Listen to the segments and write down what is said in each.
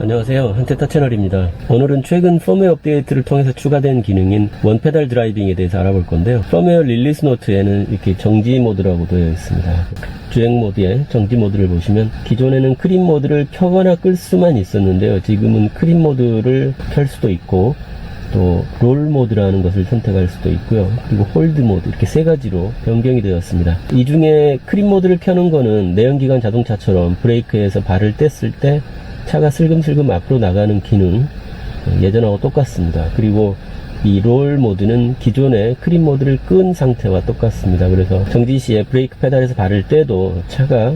안녕하세요. 한테타 채널입니다. 오늘은 최근 펌웨어 업데이트를 통해서 추가된 기능인 원페달 드라이빙에 대해서 알아볼 건데요. 펌웨어 릴리스 노트에는 이렇게 정지 모드라고 되어 있습니다. 주행 모드의 정지 모드를 보시면 기존에는 크림 모드를 켜거나 끌 수만 있었는데요. 지금은 크림 모드를 켤 수도 있고 또 롤 모드라는 것을 선택할 수도 있고요. 그리고 홀드 모드 이렇게 세 가지로 변경이 되었습니다. 이 중에 크림 모드를 켜는 거는 내연기관 자동차처럼 브레이크에서 발을 뗐을 때 차가 슬금슬금 앞으로 나가는 기능 예전하고 똑같습니다. 그리고 이 롤 모드는 기존의 크림 모드를 끈 상태와 똑같습니다. 그래서 정지 시에 브레이크 페달에서 발을 떼도 차가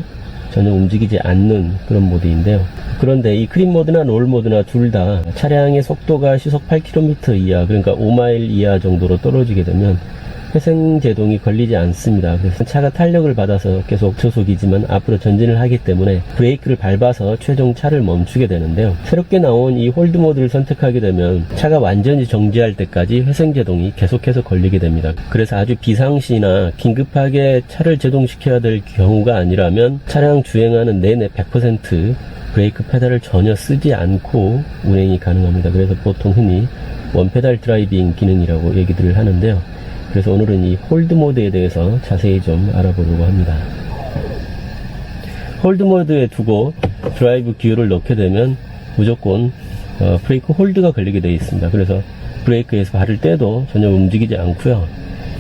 전혀 움직이지 않는 그런 모드인데요. 그런데 이 크림 모드나 롤 모드나 둘 다 차량의 속도가 시속 8km 이하, 그러니까 5마일 이하 정도로 떨어지게 되면 회생 제동이 걸리지 않습니다. 그래서 차가 탄력을 받아서 계속 저속이지만 앞으로 전진을 하기 때문에 브레이크를 밟아서 최종 차를 멈추게 되는데요. 새롭게 나온 이 홀드 모드를 선택하게 되면 차가 완전히 정지할 때까지 회생 제동이 계속해서 걸리게 됩니다. 그래서 아주 비상시나 긴급하게 차를 제동시켜야 될 경우가 아니라면 차량 주행하는 내내 100% 브레이크 페달을 전혀 쓰지 않고 운행이 가능합니다. 그래서 보통 흔히 원페달 드라이빙 기능이라고 얘기들을 하는데요. 그래서 오늘은 이 홀드 모드에 대해서 자세히 좀 알아보려고 합니다. 홀드 모드에 두고 드라이브 기어를 넣게 되면 무조건 어, 브레이크 홀드가 걸리게 되어 있습니다. 그래서 브레이크에서 발을 떼도 전혀 움직이지 않고요.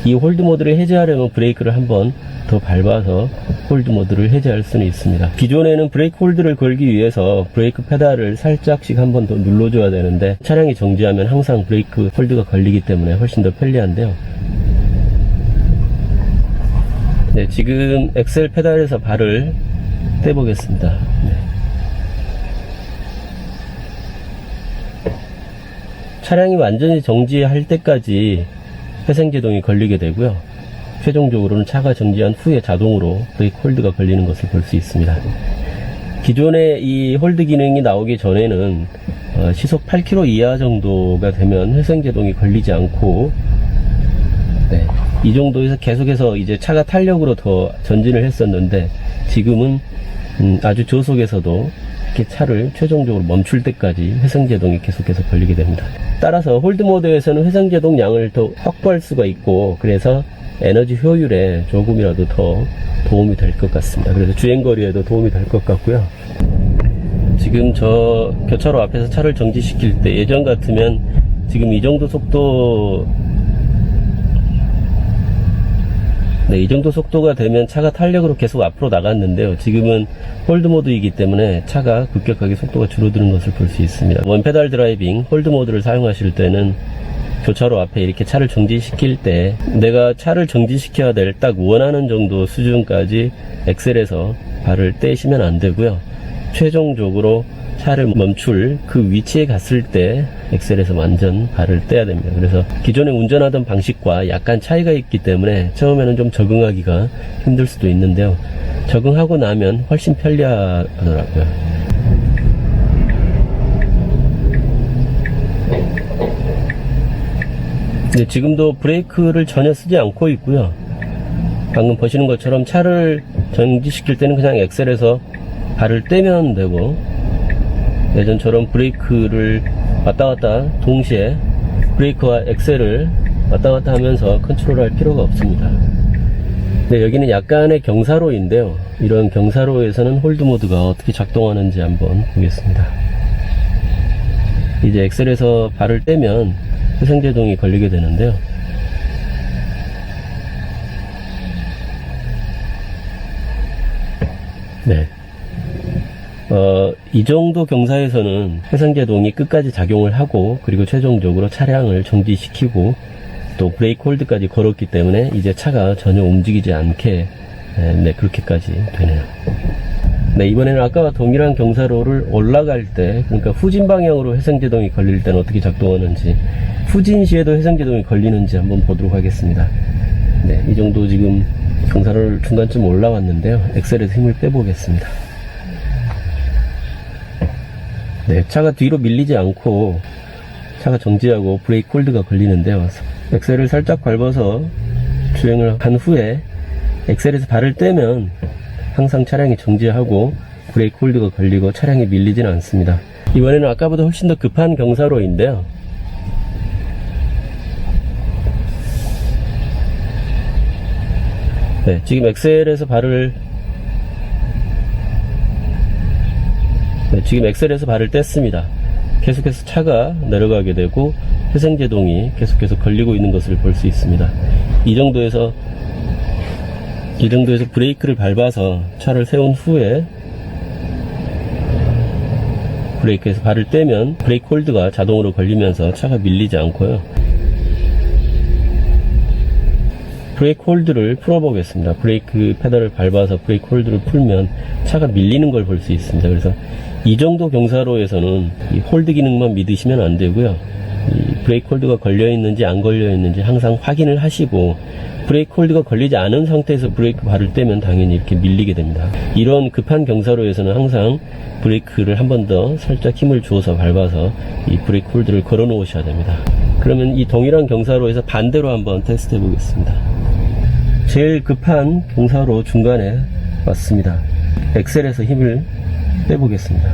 이 홀드 모드를 해제하려면 브레이크를 한번 더 밟아서 홀드 모드를 해제할 수는 있습니다. 기존에는 브레이크 홀드를 걸기 위해서 브레이크 페달을 살짝씩 한번 더 눌러줘야 되는데 차량이 정지하면 항상 브레이크 홀드가 걸리기 때문에 훨씬 더 편리한데요. 네, 지금 엑셀 페달에서 발을 떼보겠습니다. 네. 차량이 완전히 정지할 때까지 회생제동이 걸리게 되고요. 최종적으로는 차가 정지한 후에 자동으로 브레이크 홀드가 걸리는 것을 볼 수 있습니다. 기존에 이 홀드 기능이 나오기 전에는 어, 시속 8km 이하 정도가 되면 회생제동이 걸리지 않고 네, 이 정도에서 계속해서 이제 차가 탄력으로 더 전진을 했었는데 지금은 음, 아주 저속에서도 이렇게 차를 최종적으로 멈출 때까지 회생제동이 계속해서 걸리게 됩니다. 따라서 홀드 모드에서는 회생제동 양을 더 확보할 수가 있고 그래서 에너지 효율에 조금이라도 더 도움이 될 것 같습니다. 그래서 주행거리에도 도움이 될 것 같고요. 지금 저 교차로 앞에서 차를 정지시킬 때 예전 같으면 지금 이 정도 속도 네, 이 정도 속도가 되면 차가 탄력으로 계속 앞으로 나갔는데요. 지금은 홀드 모드이기 때문에 차가 급격하게 속도가 줄어드는 것을 볼 수 있습니다. 원페달 드라이빙 홀드 모드를 사용하실 때는 교차로 앞에 이렇게 차를 정지시킬 때 내가 차를 정지시켜야 될 딱 원하는 정도 수준까지 엑셀에서 발을 떼시면 안 되고요. 최종적으로 차를 멈출 그 위치에 갔을 때 엑셀에서 완전 발을 떼야 됩니다. 그래서 기존에 운전하던 방식과 약간 차이가 있기 때문에 처음에는 좀 적응하기가 힘들 수도 있는데요. 적응하고 나면 훨씬 편리하더라고요. 네, 지금도 브레이크를 전혀 쓰지 않고 있고요. 방금 보시는 것처럼 차를 정지시킬 때는 그냥 엑셀에서 발을 떼면 되고 예전처럼 브레이크를 왔다 갔다 동시에 브레이크와 엑셀을 왔다 갔다 하면서 컨트롤할 필요가 없습니다. 네, 여기는 약간의 경사로인데요. 이런 경사로에서는 홀드 모드가 어떻게 작동하는지 한번 보겠습니다. 이제 엑셀에서 발을 떼면 회생제동이 걸리게 되는데요. 네. 어, 이 정도 경사에서는 회생제동이 끝까지 작용을 하고 그리고 최종적으로 차량을 정지시키고 또 브레이크 홀드까지 걸었기 때문에 이제 차가 전혀 움직이지 않게 에, 네 그렇게까지 되네요. 네 이번에는 아까와 동일한 경사로를 올라갈 때 그러니까 후진 방향으로 회생제동이 걸릴 때는 어떻게 작동하는지 후진 시에도 회생제동이 걸리는지 한번 보도록 하겠습니다. 네 이 정도 지금 경사로를 중간쯤 올라왔는데요. 엑셀에서 힘을 빼보겠습니다. 네, 차가 뒤로 밀리지 않고 차가 정지하고 브레이크 홀드가 걸리는데요. 엑셀을 살짝 밟아서 주행을 한 후에 엑셀에서 발을 떼면 항상 차량이 정지하고 브레이크 홀드가 걸리고 차량이 밀리지는 않습니다. 이번에는 아까보다 훨씬 더 급한 경사로인데요. 네, 지금 엑셀에서 발을 네, 지금 엑셀에서 발을 뗐습니다. 계속해서 차가 내려가게 되고 회생제동이 계속해서 걸리고 있는 것을 볼 수 있습니다. 이 정도에서 이 정도에서 브레이크를 밟아서 차를 세운 후에 브레이크에서 발을 떼면 브레이크 홀드가 자동으로 걸리면서 차가 밀리지 않고요. 브레이크 홀드를 풀어보겠습니다. 브레이크 페달을 밟아서 브레이크 홀드를 풀면 차가 밀리는 걸 볼 수 있습니다. 그래서 이 정도 경사로에서는 이 홀드 기능만 믿으시면 안 되고요. 이 브레이크 홀드가 걸려 있는지 안 걸려 있는지 항상 확인을 하시고 브레이크 홀드가 걸리지 않은 상태에서 브레이크 발을 떼면 당연히 이렇게 밀리게 됩니다. 이런 급한 경사로에서는 항상 브레이크를 한 번 더 살짝 힘을 주어서 밟아서 이 브레이크 홀드를 걸어 놓으셔야 됩니다. 그러면 이 동일한 경사로에서 반대로 한번 테스트 해 보겠습니다. 제일 급한 경사로 중간에 왔습니다. 엑셀에서 힘을 빼보겠습니다.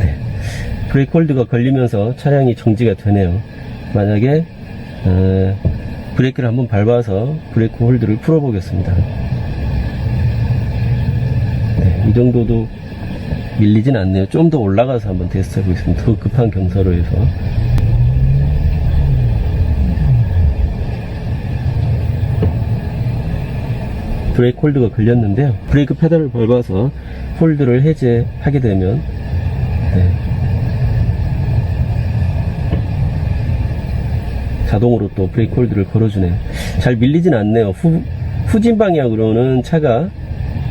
네. 브레이크 홀드가 걸리면서 차량이 정지가 되네요. 만약에 어, 브레이크를 한번 밟아서 브레이크 홀드를 풀어보겠습니다. 네, 이 정도도 밀리진 않네요. 좀 더 올라가서 한번 테스트 해보겠습니다. 더 급한 경사로에서. 브레이크 홀드가 걸렸는데요. 브레이크 페달을 밟아서 홀드를 해제하게 되면 네. 자동으로 또 브레이크 홀드를 걸어주네요. 잘 밀리진 않네요. 후, 후진 방향으로는 차가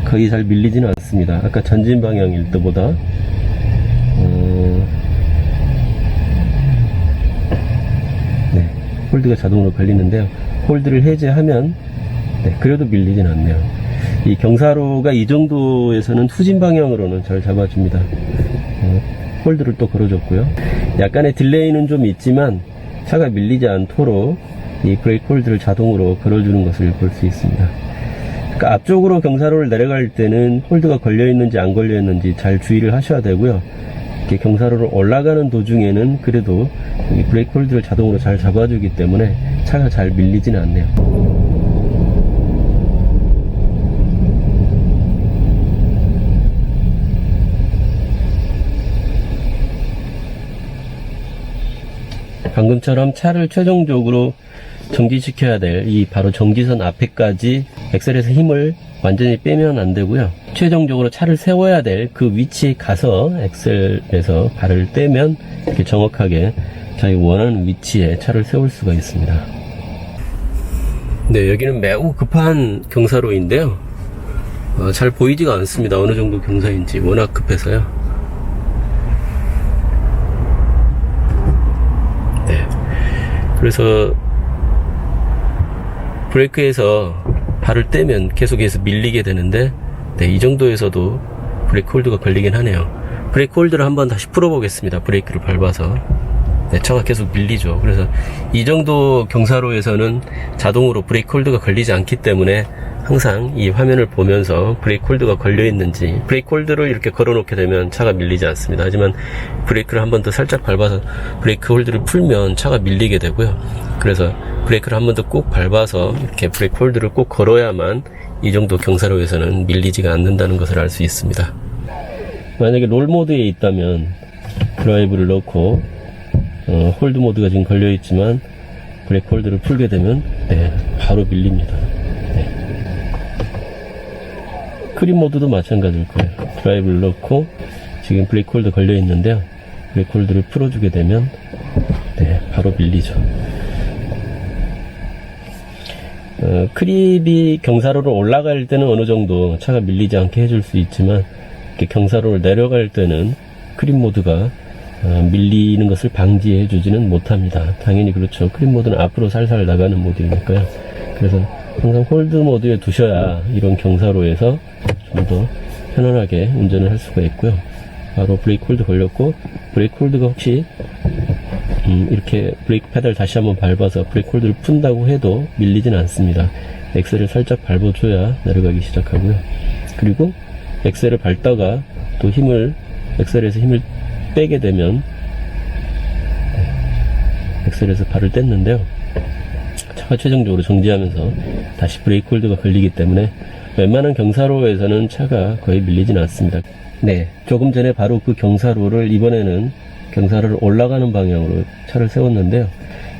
거의 잘 밀리지는 않습니다. 아까 전진 방향일 때보다 어, 네, 홀드가 자동으로 걸리는데요. 홀드를 해제하면 네, 그래도 밀리진 않네요. 이 경사로가 이 정도에서는 후진 방향으로는 잘 잡아줍니다. 어, 홀드를 또 걸어줬고요. 약간의 딜레이는 좀 있지만 차가 밀리지 않도록 이 브레이크 홀드를 자동으로 걸어주는 것을 볼 수 있습니다. 그러니까 앞쪽으로 경사로를 내려갈 때는 홀드가 걸려 있는지 안 걸려 있는지 잘 주의를 하셔야 되고요. 이렇게 경사로를 올라가는 도중에는 그래도 이 브레이크 홀드를 자동으로 잘 잡아주기 때문에 차가 잘 밀리지는 않네요. 방금처럼 차를 최종적으로 정지시켜야 될 이 바로 정지선 앞에까지 엑셀에서 힘을 완전히 빼면 안 되고요. 최종적으로 차를 세워야 될 그 위치에 가서 엑셀에서 발을 떼면 이렇게 정확하게 자기 원하는 위치에 차를 세울 수가 있습니다. 네, 여기는 매우 급한 경사로인데요. 어, 잘 보이지가 않습니다. 어느 정도 경사인지 워낙 급해서요. 네. 그래서 브레이크에서 발을 떼면 계속해서 밀리게 되는데 네, 이 정도에서도 브레이크 홀드가 걸리긴 하네요. 브레이크 홀드를 한번 다시 풀어 보겠습니다. 브레이크를 밟아서. 네, 차가 계속 밀리죠. 그래서 이 정도 경사로에서는 자동으로 브레이크 홀드가 걸리지 않기 때문에 항상 이 화면을 보면서 브레이크 홀드가 걸려 있는지 브레이크 홀드를 이렇게 걸어 놓게 되면 차가 밀리지 않습니다. 하지만 브레이크를 한 번 더 살짝 밟아서 브레이크 홀드를 풀면 차가 밀리게 되고요. 그래서 브레이크를 한 번 더 꼭 밟아서 이렇게 브레이크 홀드를 꼭 걸어야만 이 정도 경사로에서는 밀리지가 않는다는 것을 알 수 있습니다. 만약에 롤 모드에 있다면 드라이브를 넣고 어, 홀드 모드가 지금 걸려 있지만 브레이크 홀드를 풀게 되면 네, 바로 밀립니다. 네. 크림 모드도 마찬가지일 거예요. 드라이브를 넣고 지금 브레이크 홀드 걸려 있는데요. 브레이크 홀드를 풀어주게 되면 네, 바로 밀리죠. 어, 크립이 경사로를 올라갈 때는 어느 정도 차가 밀리지 않게 해줄 수 있지만 이렇게 경사로를 내려갈 때는 크립 모드가 어, 밀리는 것을 방지해 주지는 못합니다. 당연히 그렇죠. 크립 모드는 앞으로 살살 나가는 모드이니까요. 그래서 항상 홀드 모드에 두셔야 이런 경사로에서 좀더 편안하게 운전을 할 수가 있고요. 바로 브레이크 홀드 걸렸고 브레이크 홀드가 혹시 음, 이렇게 브레이크 페달 다시 한번 밟아서 브레이크 홀드를 푼다고 해도 밀리진 않습니다. 엑셀을 살짝 밟아줘야 내려가기 시작하고요. 그리고 엑셀을 밟다가 또 힘을 엑셀에서 힘을 빼게 되면 네, 엑셀에서 발을 뗐는데요. 차가 최종적으로 정지하면서 다시 브레이크 홀드가 걸리기 때문에 웬만한 경사로에서는 차가 거의 밀리진 않습니다. 네, 조금 전에 바로 그 경사로를 이번에는 경사로를 올라가는 방향으로 차를 세웠는데요.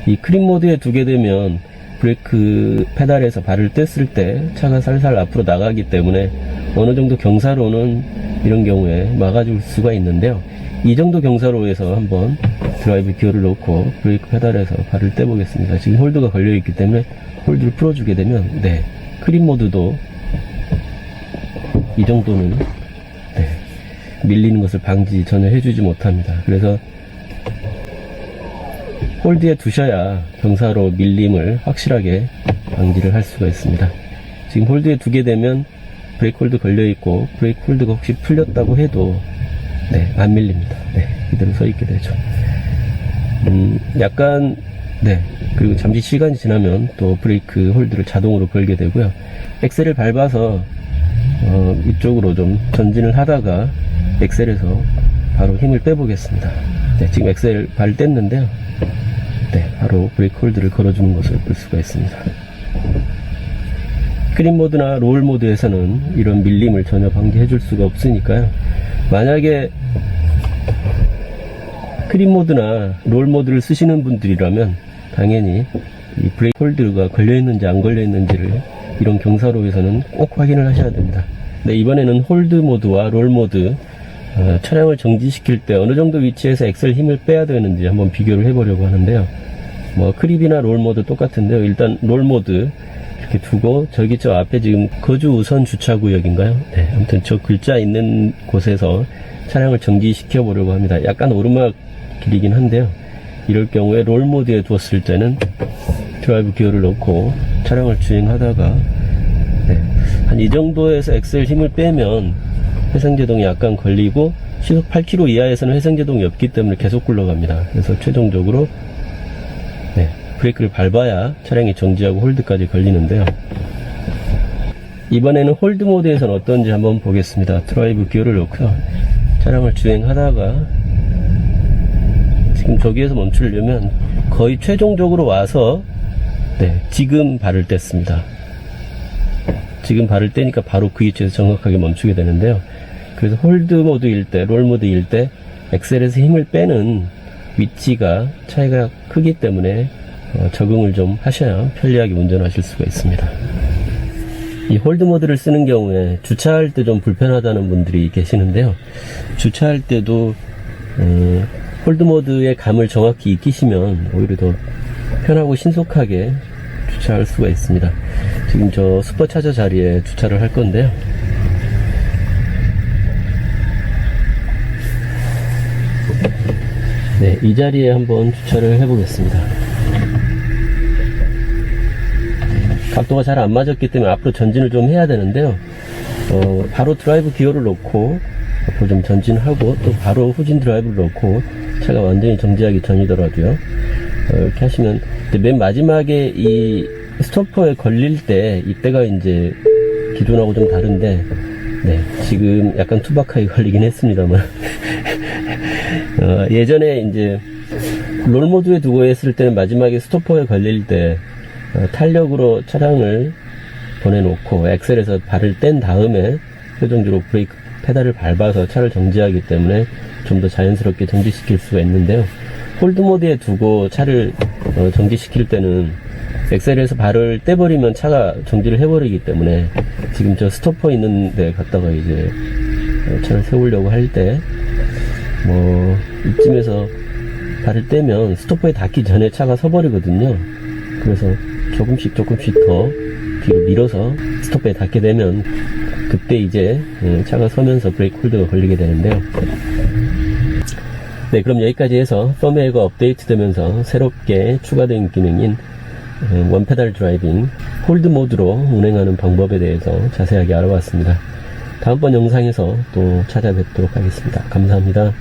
이 크림 모드에 두게 되면 브레이크 페달에서 발을 뗐을 때 차가 살살 앞으로 나가기 때문에 어느 정도 경사로는 이런 경우에 막아줄 수가 있는데요. 이 정도 경사로에서 한번 드라이브 기어를 놓고 브레이크 페달에서 발을 떼보겠습니다. 지금 홀드가 걸려있기 때문에 홀드를 풀어주게 되면 네 크림 모드도 이 정도는 네, 밀리는 것을 방지 전혀 해주지 못합니다. 그래서 홀드에 두셔야 경사로 밀림을 확실하게 방지를 할 수가 있습니다. 지금 홀드에 두게 되면 브레이크 홀드 걸려있고 브레이크 홀드가 혹시 풀렸다고 해도 네, 안 밀립니다. 네, 이대로 서 있게 되죠. 음, 약간, 네, 그리고 잠시 시간이 지나면 또 브레이크 홀드를 자동으로 걸게 되고요. 엑셀을 밟아서, 어, 이쪽으로 좀 전진을 하다가 엑셀에서 바로 힘을 빼보겠습니다. 네, 지금 엑셀 발 뗐는데요. 네, 바로 브레이크 홀드를 걸어주는 것을 볼 수가 있습니다. 크림 모드나 롤 모드에서는 이런 밀림을 전혀 방지해 줄 수가 없으니까요. 만약에 크림 모드나 롤 모드를 쓰시는 분들이라면 당연히 이 브레이크 홀드가 걸려 있는지 안 걸려 있는지를 이런 경사로에서는 꼭 확인을 하셔야 됩니다. 네, 이번에는 홀드 모드와 롤 모드 어, 차량을 정지시킬 때 어느 정도 위치에서 엑셀 힘을 빼야 되는지 한번 비교를 해보려고 하는데요. 뭐 크립이나 롤 모드 똑같은데요. 일단 롤 모드 이렇게 두고 저기 저 앞에 지금 거주 우선 주차 구역인가요? 네, 아무튼 저 글자 있는 곳에서 차량을 정지시켜 보려고 합니다. 약간 오르막 길이긴 한데요. 이럴 경우에 롤 모드에 두었을 때는 드라이브 기어를 넣고 차량을 주행하다가 네, 한이 정도에서 엑셀 힘을 빼면 회생제동이 약간 걸리고 시속 8km 이하에서는 회생제동이 없기 때문에 계속 굴러갑니다. 그래서 최종적으로 네, 브레이크를 밟아야 차량이 정지하고 홀드까지 걸리는데요. 이번에는 홀드 모드에서는 어떤지 한번 보겠습니다. 드라이브 기어를 넣고요. 차량을 주행하다가 지금 저기에서 멈추려면 거의 최종적으로 와서 네, 지금 발을 뗐습니다. 지금 발을 떼니까 바로 그 위치에서 정확하게 멈추게 되는데요. 그래서 홀드 모드일 때, 롤 모드일 때 엑셀에서 힘을 빼는 위치가 차이가 크기 때문에 어, 적응을 좀 하셔야 편리하게 운전하실 수가 있습니다. 이 홀드 모드를 쓰는 경우에 주차할 때 좀 불편하다는 분들이 계시는데요. 주차할 때도 음, 홀드 모드의 감을 정확히 익히시면 오히려 더 편하고 신속하게 주차할 수가 있습니다. 지금 저 슈퍼차저 자리에 주차를 할 건데요. 네, 이 자리에 한번 주차를 해보겠습니다. 각도가 잘 안 맞았기 때문에 앞으로 전진을 좀 해야 되는데요. 어, 바로 드라이브 기어를 놓고 앞으로 좀 전진하고 또 바로 후진 드라이브를 놓고 차가 완전히 정지하기 전이더라도요. 어, 이렇게 하시면 맨 마지막에 이 스토퍼에 걸릴 때 이때가 이제 기존하고 좀 다른데 네, 지금 약간 투박하게 걸리긴 했습니다만 어, 예전에 이제 롤 모드에 두고 했을 때는 마지막에 스토퍼에 걸릴 때 어, 탄력으로 차량을 보내놓고 엑셀에서 발을 뗀 다음에 최종적으로 브레이크 페달을 밟아서 차를 정지하기 때문에 좀 더 자연스럽게 정지시킬 수가 있는데요. 홀드 모드에 두고 차를 어, 정지시킬 때는 엑셀에서 발을 떼버리면 차가 정지를 해버리기 때문에 지금 저 스토퍼 있는 데 갔다가 이제 어, 차를 세우려고 할 때 뭐 이쯤에서 발을 떼면 스토퍼에 닿기 전에 차가 서버리거든요. 그래서 조금씩 조금씩 더 뒤로 밀어서 스토퍼에 닿게 되면 그때 이제 음, 차가 서면서 브레이크 홀드가 걸리게 되는데요. 네, 그럼 여기까지 해서 펌웨어가 업데이트 되면서 새롭게 추가된 기능인 음, 원페달 드라이빙 홀드 모드로 운행하는 방법에 대해서 자세하게 알아봤습니다. 다음번 영상에서 또 찾아뵙도록 하겠습니다. 감사합니다.